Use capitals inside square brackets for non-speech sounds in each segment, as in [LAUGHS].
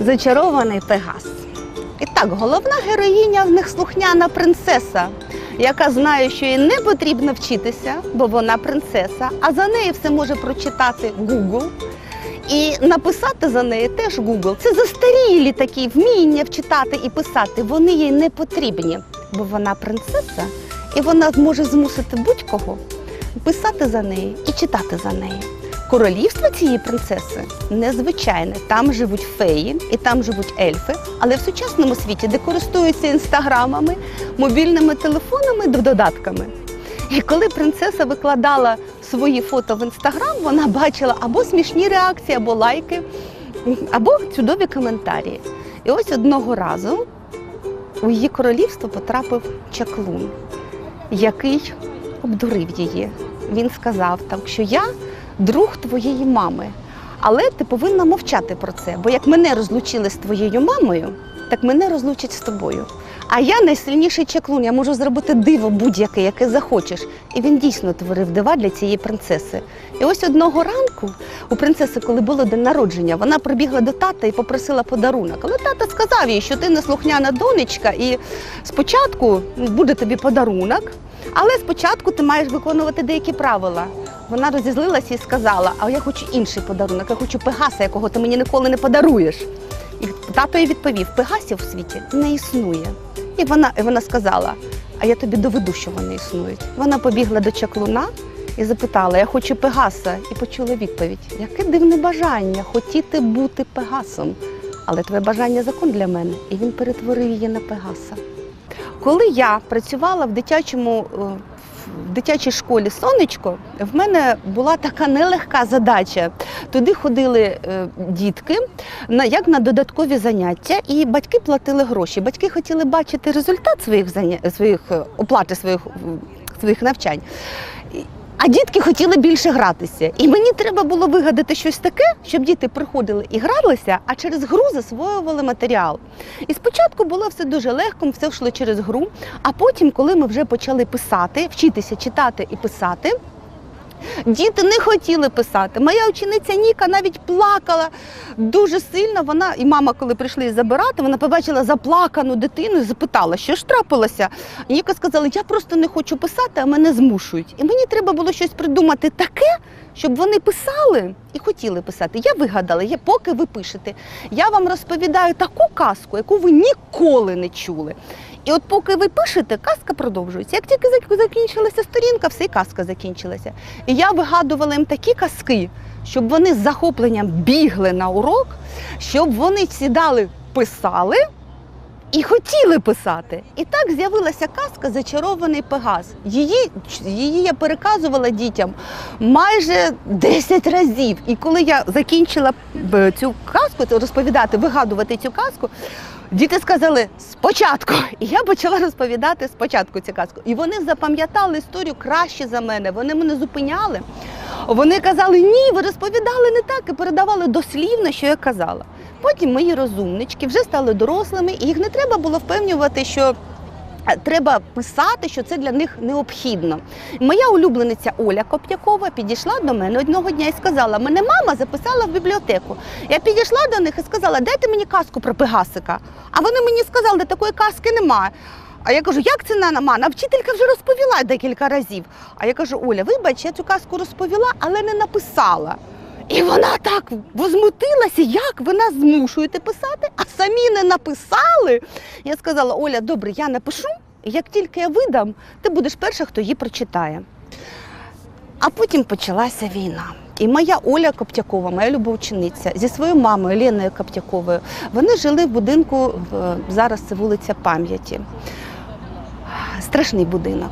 Зачарований Пегас. І так, головна героїня в них слухняна принцеса, яка знає, що їй не потрібно вчитися, бо вона принцеса, а за неї все може прочитати Google. І написати за неї теж Google. Це застарілі такі вміння вчитати і писати. Вони їй не потрібні, бо вона принцеса, і вона зможе змусити будь-кого писати за неї і читати за неї. Королівство цієї принцеси незвичайне. Там живуть феї і там живуть ельфи, але в сучасному світі, де користуються інстаграмами, мобільними телефонами д- додатками. І коли принцеса викладала свої фото в інстаграм, вона бачила або смішні реакції, або лайки, або чудові коментарі. І ось одного разу у її королівство потрапив чаклун, який обдурив її. Він сказав так, що я друг твоєї мами, але ти повинна мовчати про це, бо як мене розлучили з твоєю мамою, так мене розлучать з тобою. А я найсильніший чаклун, я можу зробити диво будь-яке, яке захочеш. І він дійсно творив дива для цієї принцеси. І ось одного ранку у принцеси, коли було день народження, вона прибігла до тата і попросила подарунок. Але тата сказав їй, що ти неслухняна донечка, і спочатку буде тобі подарунок, але спочатку ти маєш виконувати деякі правила. Вона розізлилася і сказала: А я хочу інший подарунок, я хочу пегаса, якого ти мені ніколи не подаруєш. І тато їй відповів: Пегасів у світі не існує. І вона, і вона сказала: А я тобі доведу, що вони існують. Вона побігла до чаклуна і запитала: Я хочу Пегаса, і почула відповідь: Яке дивне бажання хотіти бути Пегасом. Але твоє бажання закон для мене, і він перетворив її на Пегаса. Коли я працювала в дитячому е, в дитячій школі Сонечко, в мене була така нелегка задача. Туди ходили е, дітки на як на додаткові заняття, і батьки платили гроші. Батьки хотіли бачити результат своїх заня... своїх е, оплати своїх, своїх навчань. А дітки хотіли більше гратися. І мені треба було вигадати щось таке, щоб діти приходили і гралися, а через гру засвоювали матеріал. І спочатку було все дуже легко, все йшло через гру. А потім, коли ми вже почали писати, вчитися читати і писати. Діти не хотіли писати. Моя учениця Ніка навіть плакала дуже сильно. Вона і мама, коли прийшли її забирати, вона побачила заплакану дитину і запитала, що ж трапилося. Ніка сказала: я просто не хочу писати, а мене змушують. І мені треба було щось придумати таке, щоб вони писали і хотіли писати. Я вигадала, я, поки ви пишете, я вам розповідаю таку казку, яку ви ніколи не чули. І от поки ви пишете, казка продовжується. Як тільки закінчилася сторінка, все і казка закінчилася. І я вигадувала їм такі казки, щоб вони з захопленням бігли на урок, щоб вони сідали, писали і хотіли писати. І так з'явилася казка Зачарований Пегас. Її, її я переказувала дітям майже 10 разів. І коли я закінчила цю казку, розповідати, вигадувати цю казку, діти сказали спочатку. І я почала розповідати спочатку цю казку. І вони запам'ятали історію краще за мене. Вони мене зупиняли. Вони казали, ні, ви розповідали не так і передавали дослівно, що я казала. Потім мої розумнички вже стали дорослими, і їх не треба було впевнювати, що треба писати, що це для них необхідно. Моя улюблениця Оля Коп'якова підійшла до мене одного дня і сказала: мене мама записала в бібліотеку. Я підійшла до них і сказала, дайте мені казку про Пегасика. А вони мені сказали, такої казки немає. А я кажу, як це на нема? А вчителька вже розповіла декілька разів. А я кажу, Оля, вибач, я цю казку розповіла, але не написала. І вона так возмутилася, як ви нас змушуєте писати, а самі не написали. Я сказала, Оля, добре, я напишу, як тільки я видам, ти будеш перша, хто її прочитає. А потім почалася війна. І моя Оля Коптякова, моя любовчениця, зі своєю мамою Леною Коптяковою, вони жили в будинку, зараз це вулиця пам'яті. Страшний будинок.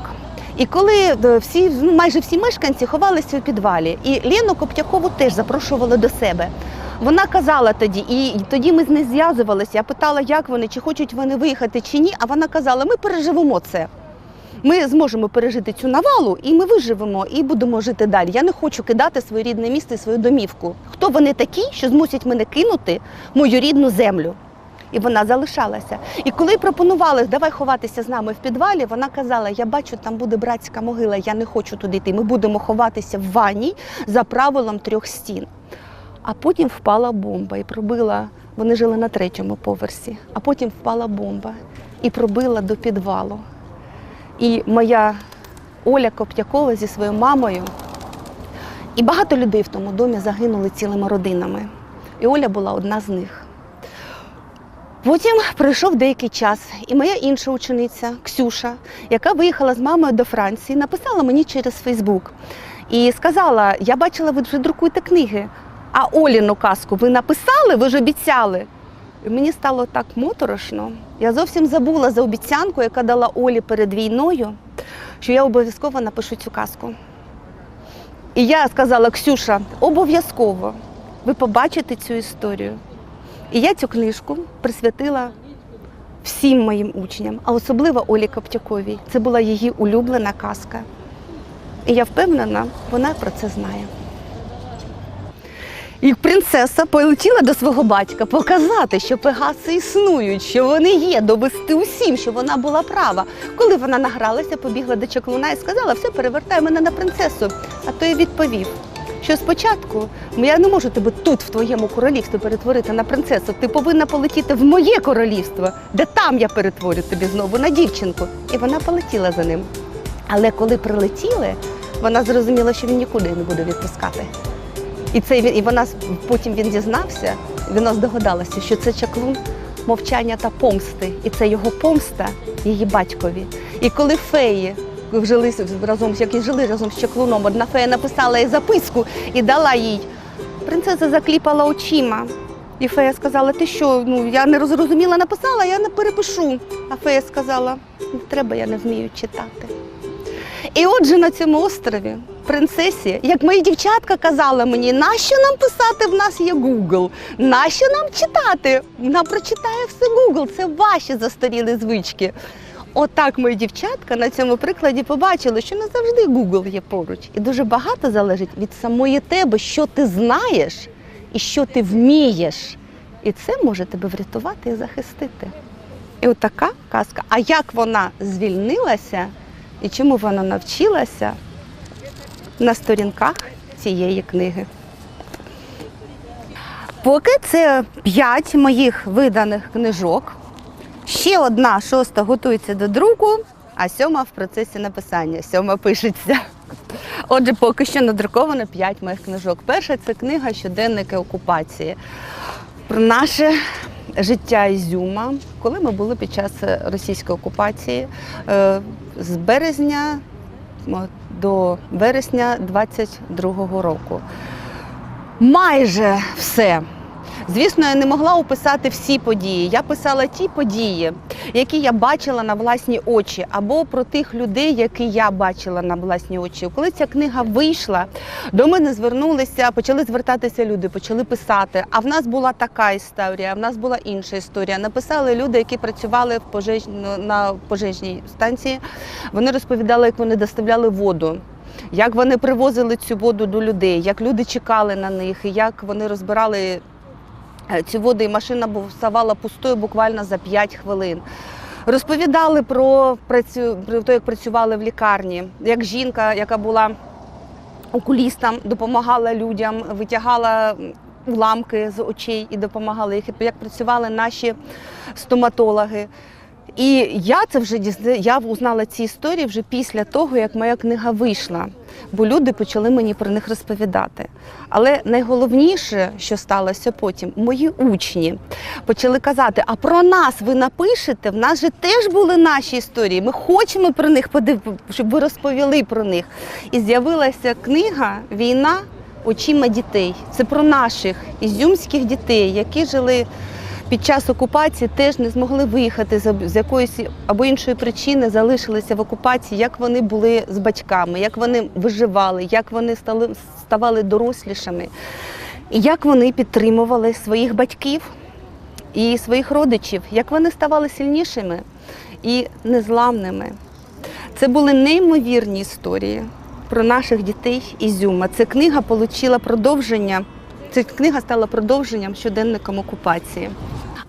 І коли е, всі, ну, майже всі мешканці ховалися у підвалі, і Лену Коптякову теж запрошували до себе. Вона казала тоді, і тоді ми з нею зв'язувалися. Я питала, як вони, чи хочуть вони виїхати, чи ні. А вона казала, ми переживемо це. Ми зможемо пережити цю навалу, і ми виживемо і будемо жити далі. Я не хочу кидати своє рідне місто і свою домівку. Хто вони такі, що змусять мене кинути мою рідну землю? І вона залишалася. І коли пропонували, давай ховатися з нами в підвалі, вона казала: Я бачу, там буде братська могила, я не хочу туди йти. Ми будемо ховатися в ванні за правилом трьох стін. А потім впала бомба і пробила Вони жили на третьому поверсі, а потім впала бомба і пробила до підвалу. І моя Оля Коптякова зі своєю мамою. І багато людей в тому домі загинули цілими родинами. І Оля була одна з них. Потім пройшов деякий час, і моя інша учениця Ксюша, яка виїхала з мамою до Франції, написала мені через Фейсбук і сказала: Я бачила, ви вже друкуєте книги. А Оліну казку ви написали, ви ж обіцяли. І мені стало так моторошно. Я зовсім забула за обіцянку, яка дала Олі перед війною, що я обов'язково напишу цю казку. І я сказала, Ксюша, обов'язково ви побачите цю історію. І я цю книжку присвятила всім моїм учням, а особливо Олі Коптяковій. Це була її улюблена казка. І я впевнена, вона про це знає. І принцеса полетіла до свого батька показати, що пегаси існують, що вони є, довести усім, що вона була права. Коли вона награлася, побігла до чаклуна і сказала, все, перевертай мене на принцесу. А той відповів, що спочатку я не можу тебе тут, в твоєму королівстві, перетворити на принцесу. Ти повинна полетіти в моє королівство, де там я перетворю тобі знову на дівчинку. І вона полетіла за ним. Але коли прилетіли, вона зрозуміла, що він нікуди не буде відпускати. І це і вона потім він дізнався, вона здогадалася, що це чаклун мовчання та помсти. І це його помста її батькові. І коли феї жили разом, які жили разом з чаклуном, одна фея написала їй записку і дала їй. Принцеса закліпала очима. І фея сказала: Ти що? Ну я не зрозуміла, написала, я не перепишу. А фея сказала: не треба, я не вмію читати. І отже, на цьому острові, принцесі, як мої дівчатка казали мені, нащо нам писати, в нас є Google, нащо нам читати? Нам прочитає все Google, це ваші застаріли звички. Отак мої дівчатка на цьому прикладі побачили, що не завжди Google є поруч. І дуже багато залежить від самої тебе, що ти знаєш і що ти вмієш. І це може тебе врятувати і захистити. І от така казка. А як вона звільнилася і чому вона навчилася на сторінках цієї книги? Поки це п'ять моїх виданих книжок. Ще одна шоста готується до друку, а сьома в процесі написання. Сьома пишеться. Отже, поки що надруковано п'ять моїх книжок. Перша це книга Щоденники окупації про наше життя Ізюма, коли ми були під час російської окупації е, з березня до вересня 22-го року. Майже все. Звісно, я не могла описати всі події. Я писала ті події, які я бачила на власні очі, або про тих людей, які я бачила на власні очі. Коли ця книга вийшла, до мене звернулися, почали звертатися люди, почали писати. А в нас була така історія, в нас була інша історія. Написали люди, які працювали в пожеж... на пожежній станції. Вони розповідали, як вони доставляли воду. Як вони привозили цю воду до людей, як люди чекали на них, як вони розбирали е, води, і машина ставала пустою буквально за 5 хвилин. Розповідали про, про те, як працювали в лікарні, як жінка, яка була окулістом, допомагала людям, витягала уламки з очей і допомагала їх, як працювали наші стоматологи. І я це вже дізна... я узнала ці історії вже після того, як моя книга вийшла, бо люди почали мені про них розповідати. Але найголовніше, що сталося потім, мої учні почали казати: а про нас ви напишете? В нас же теж були наші історії. Ми хочемо про них подив... щоб ви розповіли про них. І з'явилася книга Війна очима дітей. Це про наших ізюмських дітей, які жили під час окупації теж не змогли виїхати з якоїсь або іншої причини, залишилися в окупації, як вони були з батьками, як вони виживали, як вони стали ставали дорослішими, і як вони підтримували своїх батьків і своїх родичів, як вони ставали сильнішими і незламними. Це були неймовірні історії про наших дітей Ізюма. Ця книга отримала продовження. Ця книга стала продовженням щоденником окупації.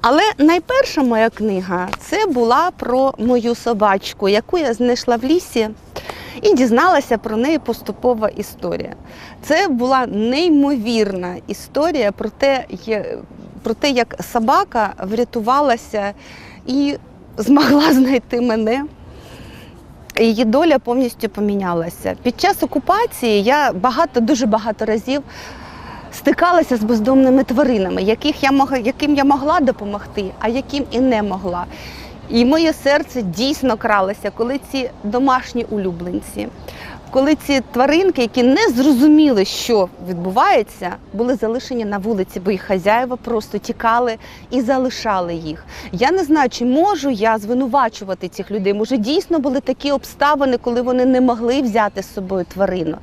Але найперша моя книга це була про мою собачку, яку я знайшла в лісі і дізналася про неї поступова історія. Це була неймовірна історія про те, про те, як собака врятувалася і змогла знайти мене. Її доля повністю помінялася. Під час окупації я багато, дуже багато разів стикалася з бездомними тваринами, яких я мог, яким я могла допомогти, а яким і не могла. І моє серце дійсно кралося, коли ці домашні улюбленці, коли ці тваринки, які не зрозуміли, що відбувається, були залишені на вулиці, бо їх хазяїва просто тікали і залишали їх. Я не знаю, чи можу я звинувачувати цих людей. Може, дійсно були такі обставини, коли вони не могли взяти з собою тварину.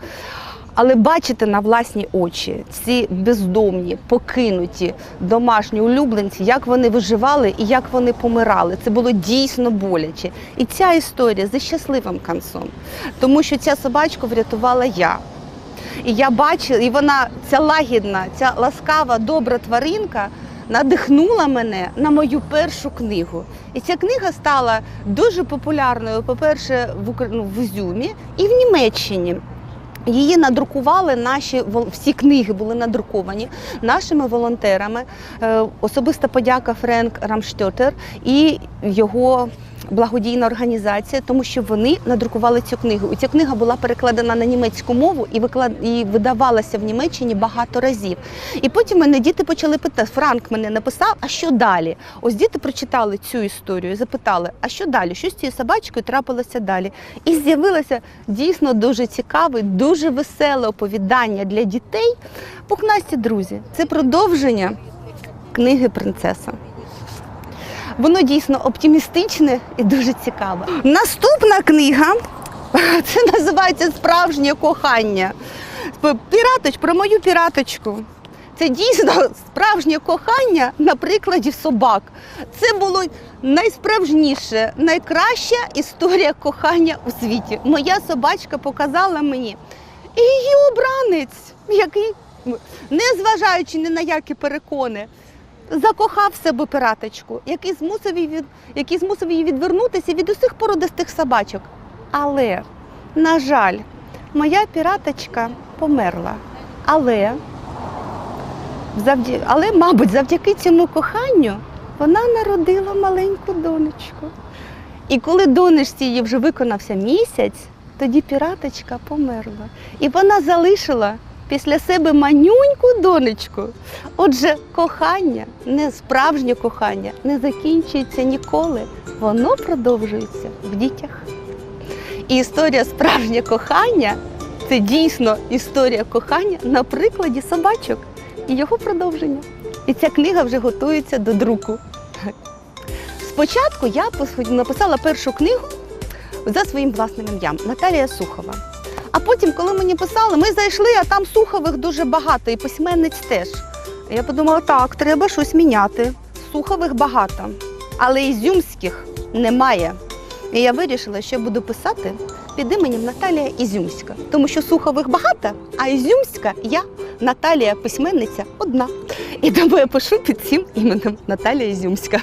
Але бачити на власні очі ці бездомні, покинуті домашні улюбленці, як вони виживали і як вони помирали. Це було дійсно боляче. І ця історія зі щасливим кінцем, тому що ця собачку врятувала я. І я бачила, і вона, ця лагідна, ця ласкава, добра тваринка надихнула мене на мою першу книгу. І ця книга стала дуже популярною, по-перше, в Укра- ну, в Ізюмі і в Німеччині. Її надрукували наші всі книги були надруковані нашими волонтерами. Е, Особиста подяка Френк Рамштьотер і його благодійна організація, тому що вони надрукували цю книгу. І ця книга була перекладена на німецьку мову і виклад... і видавалася в Німеччині багато разів. І потім мене діти почали питати. Франк мене написав, а що далі? Ось діти прочитали цю історію запитали, а що далі? Що з цією собачкою трапилося далі? І з'явилося дійсно дуже цікаве, дуже веселе оповідання для дітей. Пухнасті друзі. Це продовження книги Принцеса. Воно дійсно оптимістичне і дуже цікаве. Наступна книга [LAUGHS] це називається Справжнє кохання. Піраточ про мою піраточку. Це дійсно справжнє кохання на прикладі собак. Це було найсправжніше, найкраща історія кохання у світі. Моя собачка показала мені і її обранець, який, незважаючи ні на які перекони, закохав в себе пираточку, який змусив її, від, який змусив її відвернутися від усіх породистих собачок. Але, на жаль, моя піраточка померла. Але, завдя... Але, мабуть, завдяки цьому коханню вона народила маленьку донечку. І коли донечці їй вже виконався місяць, тоді піраточка померла. І вона залишила після себе манюньку донечку. Отже, кохання, не справжнє кохання, не закінчується ніколи. Воно продовжується в дітях. І історія справжнє кохання це дійсно історія кохання на прикладі собачок і його продовження. І ця книга вже готується до друку. Спочатку я написала першу книгу за своїм власним ім'ям Наталія Сухова. А потім, коли мені писали, ми зайшли, а там сухових дуже багато, і письменниць теж. Я подумала, так, треба щось міняти. Сухових багато, але ізюмських немає. І я вирішила, що я буду писати під іменем Наталія Ізюмська, тому що сухових багато, а Ізюмська я, Наталія письменниця, одна. І тому я пишу під цим іменем Наталія Ізюмська.